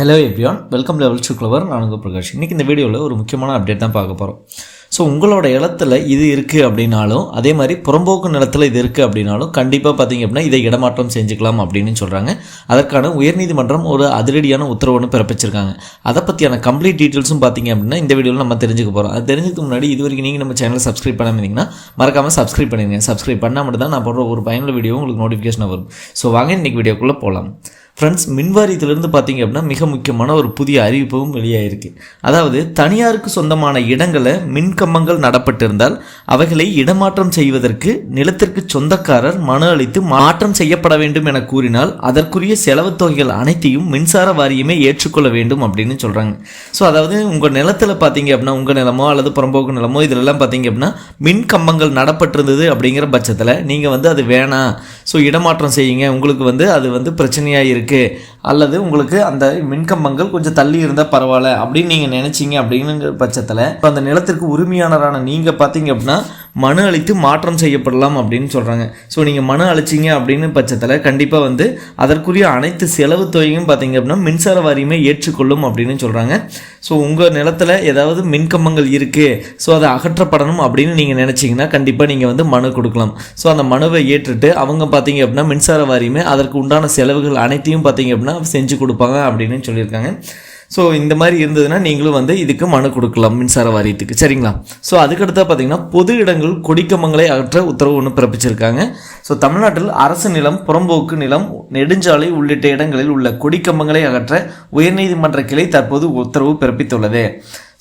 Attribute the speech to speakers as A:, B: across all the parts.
A: Hello everyone welcome லெவல் சுக்லவர் நான் உங்கள் பிரகாஷ். இன்றைக்கி இந்த வீடியோவில் ஒரு முக்கியமான அப்டேட் தான் பார்க்க போகிறோம் ஸோ உங்களோட இடத்துல இது இருக்குது அப்படின்னாலும் அதே மாதிரி புறம்போக்கு நிலத்தில் இது இருக்குது அப்படின்னாலும் கண்டிப்பாக பார்த்தீங்க அப்படின்னா இதை இடமாற்றம் செஞ்சுக்கலாம் அப்படின்னு சொல்கிறாங்க அதற்கான உயர்நீதிமன்றம் ஒரு அதிரடியான உத்தரவுன்னு பிறப்பிச்சிருக்காங்க. அதை பற்றியான கம்ப்ளீட் டீட்டெயில்ஸும் பார்த்தீங்க அப்படின்னா இந்த வீடியோவில் நம்ம தெரிஞ்சுக்க போகிறோம் அது தெரிஞ்சதுக்கு முன்னாடி இது வரைக்கும் நீங்கள் நம்ம சேனலை சப்ஸ்கிரைப் பண்ணாமதிங்கன்னா மறக்காமல் சப்ஸ்கிரைப் பண்ணிடுங்க சப்ஸ்கிரைப் பண்ணால் மட்டும் தான் நான் போடுற ஒரு பயனுள்ள வீடியோ உங்களுக்கு நோட்டிஃபிகேஷன் வரும். ஸோ வாங்க இன்றைக்கி வீடியோக்குள்ளே போகலாம் ஃப்ரெண்ட்ஸ் மின்வாரியத்திலிருந்து பார்த்தீங்க அப்படின்னா மிக முக்கியமான ஒரு புதிய அறிவிப்பும் வெளியாயிருக்கு. அதாவது தனியாருக்கு சொந்தமான இடங்களை மின்கம்பங்கள் நடப்பட்டிருந்தால் அவைகளை இடமாற்றம் செய்வதற்கு நிலத்திற்கு சொந்தக்காரர் மனு அளித்து மாற்றம் செய்யப்பட வேண்டும் என கூறினால் அதற்குரிய செலவு தொகைகள் அனைத்தையும் மின்சார வாரியமே ஏற்றுக்கொள்ள வேண்டும் அப்படின்னு சொல்கிறாங்க ஸோ அதாவது உங்கள் நிலத்தில் பார்த்தீங்க அப்படின்னா உங்கள் நிலமோ அல்லது புறம்போக்கு நிலமோ இதிலெல்லாம் பார்த்தீங்க அப்படின்னா மின் கம்பங்கள் நடப்பட்டிருந்தது அப்படிங்கிற பட்சத்தில் நீங்கள் வந்து அது வேணாம். ஸோ இடமாற்றம் செய்யுங்க. உங்களுக்கு வந்து அது வந்து பிரச்சனையாக இருக்குது அல்லது உங்களுக்கு அந்த மின்கம்பங்கள் கொஞ்சம் தள்ளி இருந்தால் பரவாயில்ல. அப்படின்னு நீங்கள் நினச்சிங்க அப்படிங்கிற பட்சத்தில் இப்போ அந்த நிலத்திற்கு உரிமையாளரான நீங்கள் பார்த்தீங்க அப்படின்னா மனு அளித்து மாற்றம் செய்யப்படலாம் அப்படின்னு சொல்கிறாங்க ஸோ நீங்கள் மனு அளிச்சிங்க அப்படின்னு பட்சத்தில் கண்டிப்பாக வந்து அதற்குரிய அனைத்து செலவு தொகையும் பார்த்தீங்க அப்படின்னா மின்சார வாரியமே ஏற்றுக்கொள்ளும் அப்படின்னு சொல்கிறாங்க ஸோ உங்கள் நிலத்தில் ஏதாவது மின்கம்பங்கள் இருக்குது ஸோ அதை அகற்றப்படணும் அப்படின்னு நீங்கள் நினச்சிங்கன்னா கண்டிப்பாக நீங்கள் வந்து மனு கொடுக்கலாம். ஸோ அந்த மனுவை ஏற்றுட்டு அவங்க பார்த்தீங்க அப்படின்னா மின்சார வாரியமே அதற்கு உண்டான செலவுகள் அனைத்தையும் பார்த்தீங்க அப்படின்னா செஞ்சு கொடுப்பாங்க அப்படின்னு சொல்லியிருக்காங்க. ஸோ இந்த மாதிரி இருந்ததுன்னா நீங்களும் வந்து இதுக்கு மனு கொடுக்கலாம் மின்சார வாரியத்துக்கு. சரிங்களா? ஸோ அதுக்கடுத்தா பார்த்தீங்கன்னா பொது இடங்கள் கொடிக்கம்பங்களை அகற்ற உத்தரவு ஒன்று பிறப்பிச்சிருக்காங்க. ஸோ தமிழ்நாட்டில் அரசு நிலம் புறம்போக்கு நிலம் நெடுஞ்சாலை உள்ளிட்ட இடங்களில் உள்ள கொடிக்கம்பங்களை அகற்ற உயர்நீதிமன்ற கிளை தற்போது உத்தரவு பிறப்பித்துள்ளது.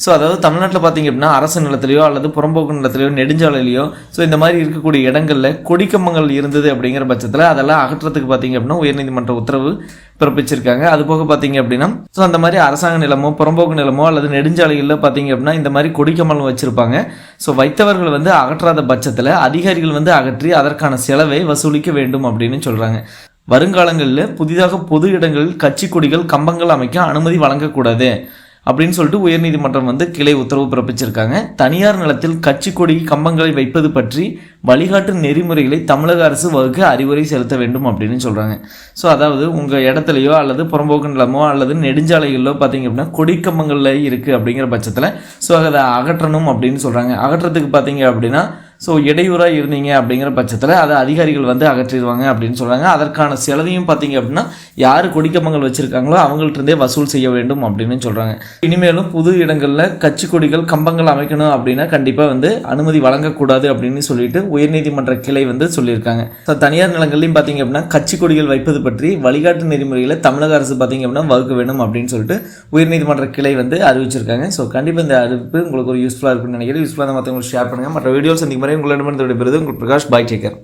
A: ஸோ அதாவது தமிழ்நாட்டில் பார்த்தீங்க அப்படின்னா அரசு நிலத்திலையோ அல்லது புறம்போக்கு நிலத்திலையோ நெடுஞ்சாலையிலையோ ஸோ இந்த மாதிரி இருக்கக்கூடிய இடங்களில் கொடிக்கம்பங்கள் இருந்தது அப்படிங்கிற பட்சத்தில் அதெல்லாம் அகற்றத்துக்கு பார்த்தீங்க அப்படின்னா உயர்நீதிமன்ற உத்தரவு பிறப்பிச்சிருக்காங்க. அது போக பார்த்தீங்க அப்படின்னா ஸோ அந்த மாதிரி அரசாங்க நிலமோ புறம்போக்கு நிலமோ அல்லது நெடுஞ்சாலைகளில் பார்த்தீங்க அப்படின்னா இந்த மாதிரி கொடிக்கம்பலம் வச்சுருப்பாங்க. ஸோ வைத்தவர்கள் வந்து அகற்றாத பட்சத்தில் அதிகாரிகள் வந்து அகற்றி அதற்கான செலவை வசூலிக்க வேண்டும் அப்படின்னு சொல்கிறாங்க வருங்காலங்களில் புதிதாக பொது இடங்களில் கட்சி கொடிகள் கம்பங்கள் அமைக்க அனுமதி வழங்கக்கூடாது. அப்படின்னு சொல்லிட்டு உயர்நீதிமன்றம் வந்து கிளை உத்தரவு பிறப்பிச்சிருக்காங்க. தனியார் நிலத்தில் கட்சி கொடி கம்பங்களை வைப்பது பற்றி வழிகாட்டு நெறிமுறைகளை தமிழக அரசு வகுக்க அறிவுரை செலுத்த வேண்டும் அப்படின்னு சொல்கிறாங்க ஸோ அதாவது உங்கள் இடத்துலையோ அல்லது புறம்போக்கு நிலமோ அல்லது நெடுஞ்சாலைகளிலோ பார்த்தீங்க அப்படின்னா கொடி கம்பங்களில் இருக்குது அப்படிங்கிற பட்சத்தில் ஸோ அதை அகற்றணும் அப்படின்னு சொல்கிறாங்க அகற்றத்துக்கு பார்த்தீங்க அப்படின்னா ஸோ இடையூறாக இருந்தீங்க அப்படிங்கிற பட்சத்தில் அதை அதிகாரிகள் வந்து அகற்றிடுவாங்க அப்படின்னு சொல்கிறாங்க அதற்கான செலவையும் பார்த்தீங்க அப்படின்னா யார் கொடிக்கம்பங்கள் வச்சுருக்காங்களோ அவங்கள்ட்டருந்தே வசூல் செய்ய வேண்டும் அப்படின்னு சொல்கிறாங்க இனிமேலும் புது இடங்களில் கட்சி கொடிகள் கம்பங்கள் அமைக்கணும் அப்படின்னா கண்டிப்பாக வந்து அனுமதி வழங்கக்கூடாது அப்படின்னு சொல்லிட்டு உயர்நீதிமன்ற கிளை வந்து சொல்லியிருக்காங்க. ஸோ தனியார் நிலங்கள்லையும் பார்த்தீங்க அப்படின்னா கட்சி கொடிகள் வைப்பது பற்றி வழிகாட்டு நெறிமுறைகளை தமிழக அரசு பார்த்தீங்க அப்படின்னா வகுக்க வேண்டும் அப்படின்னு சொல்லிட்டு உயர்நீதிமன்ற கிளை வந்து அறிவிச்சிருக்காங்க. ஸோ கண்டிப்பாக இந்த அறிவிப்பு உங்களுக்கு ஒரு யூஸ்ஃபுல்லாக இருக்குன்னு நினைக்கிறேன். யூஸ்ஃபுல்லாக மற்றவங்களுக்கு ஷேர் பண்ணுங்கள் மற்ற வீடியோஸ் சந்திக்கும் வரை உங்களிடமிருந்து விடைபெறுவது உங்கள் பிரகாஷ் பாய் டேக்கர்